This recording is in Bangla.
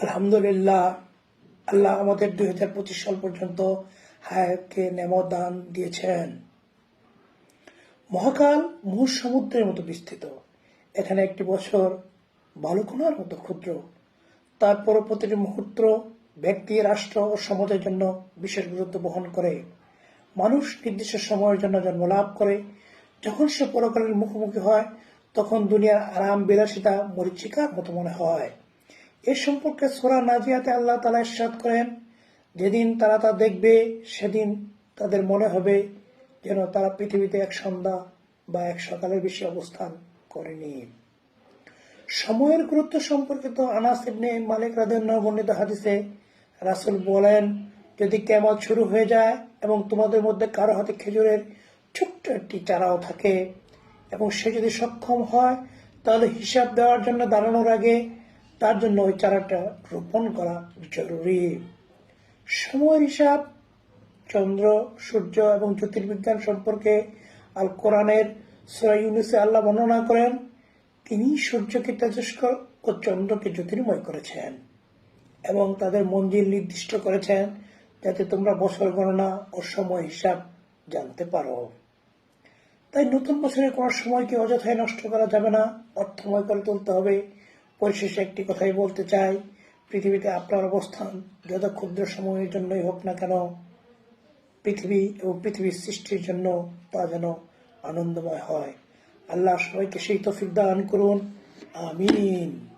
আলহামদুলিল্লাহ, আল্লাহ আমাদের দুই হাজার পঁচিশ সাল পর্যন্ত হায়াতকে নেমত দান দিয়েছেন। মহাকাল মুহুর সমুদ্রের মতো বিস্তৃত। এখানে একটি বছর বালুকোনার মতো ক্ষুদ্র। তারপর প্রতিটি মুহূর্ত ব্যক্তি, রাষ্ট্র ও সমাজের জন্য বিশেষ গুরুত্ব বহন করে। মানুষ নির্দিষ্ট সময়ের জন্য জন্ম লাভ করে। যখন সে পরকালের মুখোমুখি হয়, তখন দুনিয়ার আরাম, বিলাসিতা, মরিচিকার মতো মনে হয়। এ সম্পর্কে সোরা নাজিয়াতে আল্লাহ তালা ইরশাদ করেন, যেদিন তারা তা দেখবে, সেদিন তাদের মনে হবে যেন তারা পৃথিবীতে এক সন্ধ্যা বা এক সকালের বেশি অবস্থান করেনি। সময়ের গুরুত্ব সম্পর্কিত আনাস ইবনে মালিক রাদিয়াল্লাহু বর্ণিত হাদিসে রাসূল বলেন, যদি কেমন শুরু হয়ে যায় এবং তোমাদের মধ্যে কারও হাতে খেজুরের ছোট্ট একটি চারাও থাকে এবং সে যদি সক্ষম হয়, তাহলে হিসাব দেওয়ার জন্য দাঁড়ানোর আগে তার জন্য ওই চারাটা রোপণ করা জরুরি। সময়ের হিসাব, চন্দ্র, সূর্য এবং জ্যোতির্বিজ্ঞান সম্পর্কে আল কোরআনের সূরা ইউনুসে আল্লাহ বর্ণনা করেন, তিনি সূর্যকে তেজস্কর ও চন্দ্রকে জ্যোতির্ময় করেছেন এবং তাদের মঞ্জিল নির্দিষ্ট করেছেন যাতে তোমরা বছর গণনা ও সময় হিসাব জানতে পারো। তাই নতুন বছরের কোনো সময়কে অযথায় নষ্ট করা যাবে না, অর্থময় করে তুলতে হবে পরিশেষে একটি কথাই বলতে চাই, পৃথিবীতে আপনার অবস্থান যত ক্ষুদ্র সময়ের জন্যই হোক না কেন, পৃথিবী এবং পৃথিবীর সৃষ্টির জন্য তা যেন আনন্দময় হয়। আল্লাহ সবাইকে সেই তফিক দান করুন। আমিন।